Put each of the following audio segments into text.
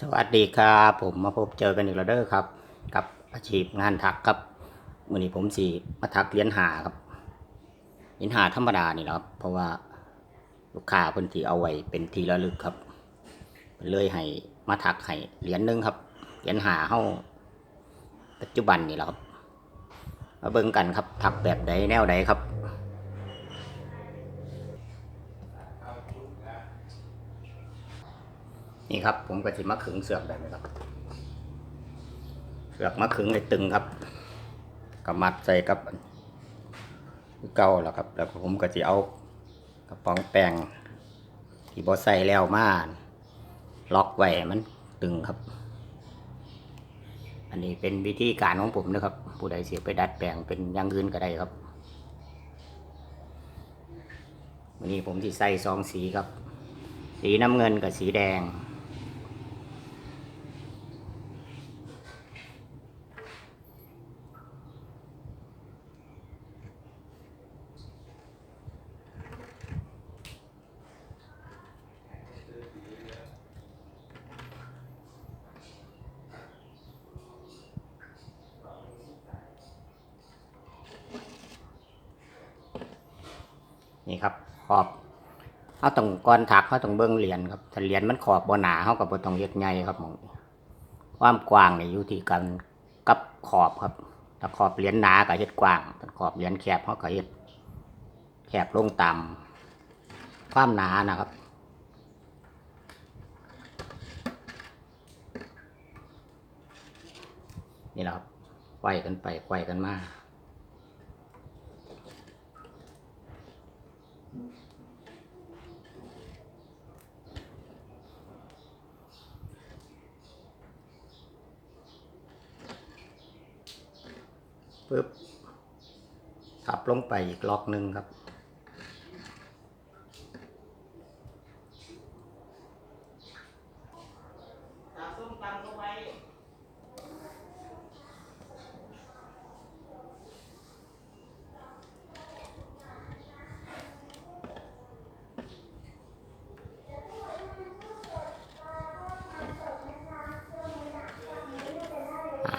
สวัสดีครับผมมาพบเจอกันอีกแล้วเด้อครับ กับอาชีพงานถักครับมื่อนี้ผมสีมาถักเหรียญหาครับเหรียญหาธรรมดานี่แหละครับเพราะว่าลูกค้าเพิ่นที่เอาไว้เป็นทีละลึกครับเลยให้มาถักให้เหรียญหนึงครับเหรียญหาเฮาปัจจุบันนี่แหละครับมาเบิ่งกันครับถักแบบใดแนวใดครับ นี่ครับ ผมก็สิมาขึงเสือกแบบนี้ครับ เสือกมาขึงให้ตึงครับก็มัดใส่กับเก่าแล้วครับ แล้วผมก็จะเอากระป๋องแป้งที่บอใส่แล้วมาล็อกไว้มันตึงครับ อันนี้เป็นวิธีการของผมนะครับ ผู้ใดเสียไปดัดแปลงเป็นอย่างอื่นก็ได้ครับวันนี้ผมที่ใส่ซองสีครับ สีน้ำเงินกับสีแดง นี่ครับขอบเขาต้องก่อนถักเขาต้องเบิ้งเหรียญครับถ้าเหรียญมันขอบบ่หนาเขากับบ่ต้องเย็ดใหญ่ครับมองความกว้างเนี่ยอยู่ที่กันกับขอบครับถ้าขอบเหรียญหนาก็เฮ็ดกว้างถ้าขอบเหรียญแคบเขาก็เฮ็ดแคบลงตามความหนานะครับนี่แหละครับไขว้กันไปไขว้กันมา ปึ๊บทับลงไปอีกล็อกหนึ่งครับ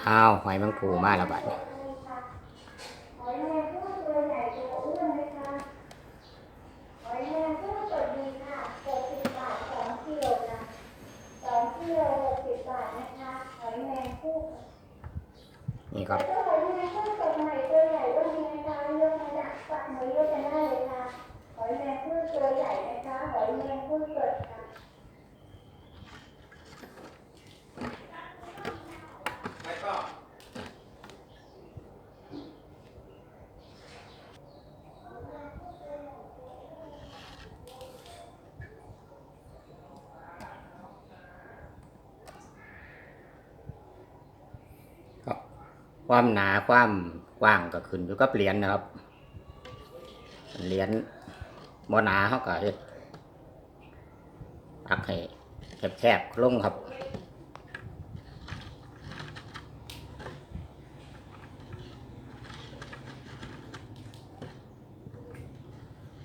อ้าวหอยมังผูมาแล้วบัดนี้ หอยแมงผู้ตัวใหญ่ตัวอ้วนไหมคะหอยแมงผู้สดดีค่ะหกสิบบาทสองกิโลนะสองกิโลหกสิบบาทนะคะหอยแมงผู้ นี่ครับ แล้วหอยแมงผู้สดใหม่ตัวใหญ่ก็มีนะคะเลือกมาจากฝักหอยเลือกกันได้เลยค่ะหอยแมงผู้ตัวใหญ่นะคะหอยแมงผู้สดค่ะ ก็ ความหนาความกว้างก็ขึ้นอยู่กับเหรียญนะครับเหรียญบ่หนาเขาก็เฮ็ดปักให้แคบๆลงครับ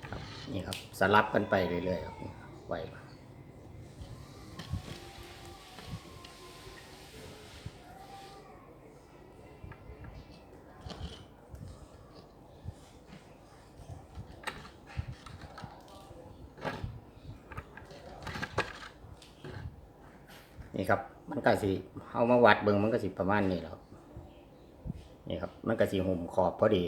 ครับนี่ครับสลับกันไปเรื่อยๆครับไว้ นี่ครับ มันก็สิเอามาวัดเบิงมันก็สิประมาณนี้แล้วนี่ครับ มันก็สิห่มขอบพอดี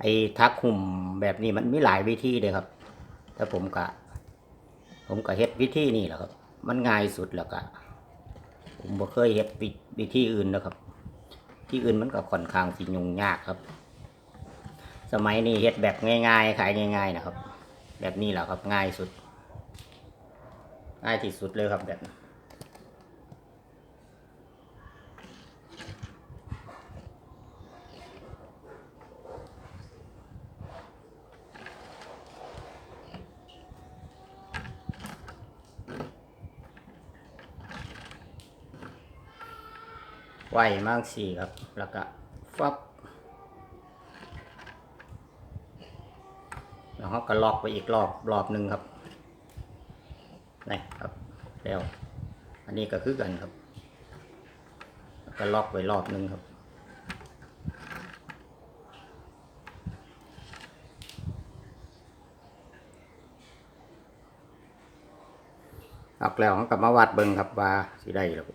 ไอ้ทักหุ่มแบบนี้มันมีหลายวิธีเลยครับ แต่ผมก็ผมก็เฮ็ดวิธีนี่แหละครับ มันง่ายสุดแล้วก็ผมบ่เคยเฮ็ดวิวิธีอื่นนะครับ ที่อื่นมันก็ค่อนข้างสิยุ่งยากครับ สมัยนี้เฮ็ดแบบง่าย ๆ ขายง่าย ๆ นะครับ แบบนี้แหละครับง่ายสุด ง่ายที่สุดเลยครับแบบนี้ ไวมากสี่ครับ แล้วก็ฟับแล้วเขาก็ล็อกไปอีกรอบรอบหนึ่งครับนี่ครับแล้วอันนี้ก็คือกันครับ ก็ล็อกไว้รอบหนึ่งครับออกแล้วเขาก็มาวัดเบิ่งครับว่าสิได้หรือ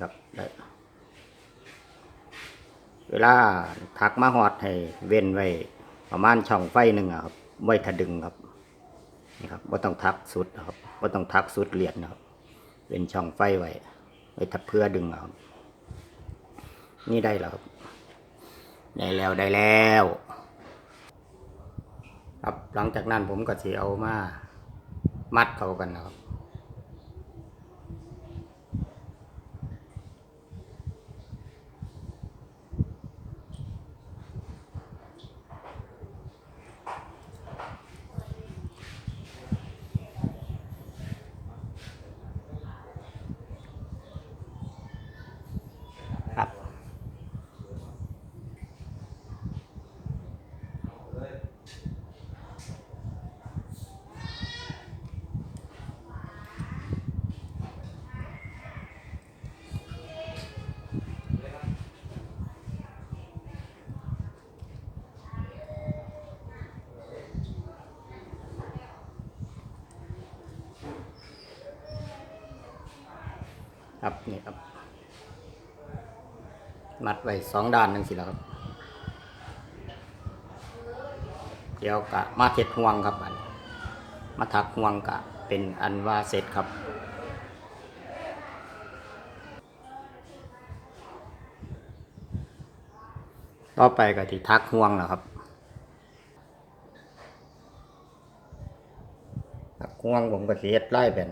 ครับได้ เวลาทักมาหอดให้เว้นไว้ประมาณช่องไฟหนึ่งครับไว้ถดึงครับนี่ครับว่าต้องทักสุดครับว่าต้องทักสุดเหรียญนะครับเป็นช่องไฟไว้ไว้ทับเพื่อดึงครับนี่ได้แล้วครับได้แล้วได้แล้วครับหลังจากนั้นผมก็จะเอามา มัดเขากันนะครับ ครับนี่ครับ มัดไว้สองด้านนั่นสิแล้วครับ เดี๋ยวกะมาเท็ดห่วงครับอันมาถักห่วงกะเป็นอันว่าเสร็จครับต่อไปก็ที่ทักห่วงนะครับทักห่วงผมก็เสียดไล่แบน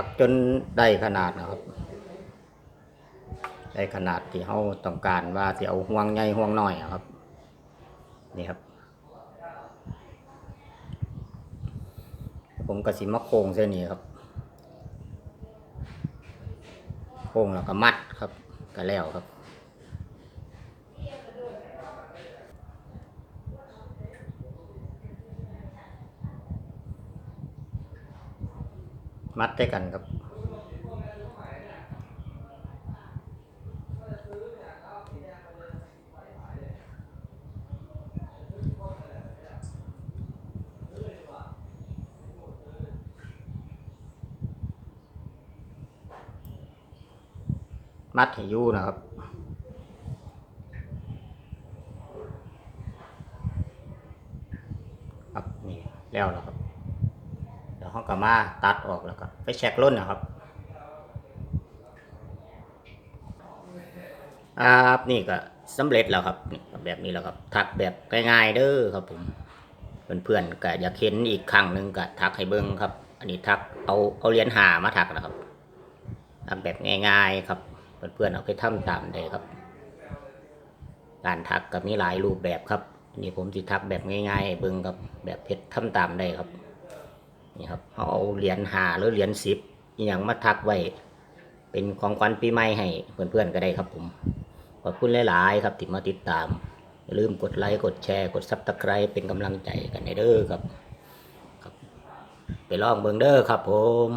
ตักจนได้ขนาดนะครับ ได้ขนาดที่เขาต้องการว่าจะเอาห่วงใหญ่ห่วงน้อยครับ นี่ครับ ผมกระสิมะโค้งเส้นนี้ครับ โค้งแล้วก็มัดครับก็แล้วครับ มัดได้กันครับ มัดให้ยู่นะครับครับนี่แล้วแล้วครับ เขาก็มาตัดออกแล้วก็ไปเช็ครุ่นนะครับครับนี่ก็สำเร็จแล้วครับแบบนี้แล้วครับทักแบบง่ายๆเด้อครับผมเพื่อนๆก็อยากเห็นอีกครั้งหนึ่งก็ทักให้เบิ้งครับ อันนี้ทักเอาเอาเหรียญหามาทักนะครับทักแบบง่าย ๆ ครับเพื่อนๆเอาไปทำตามได้ครับ การทักก็มีหลายรูปแบบครับนนี้ผมสิทักแบบง่ายๆให้เบิ้งครับแบบเพชรทำตามได้ครับ นี่ครับเขาเอาเหรียญหาหรือเหรียญสิบอย่างมาทักไว้ เป็นของขวัญปีใหม่ให้เพื่อนๆก็ได้ครับผม ขอบคุณหลายๆครับที่มาติดตาม อย่าลืมกดไลค์กดแชร์ กดซับสไครป์เป็นกำลังใจกันในเด้อครับ ไปลองเบิงเด้อครับผม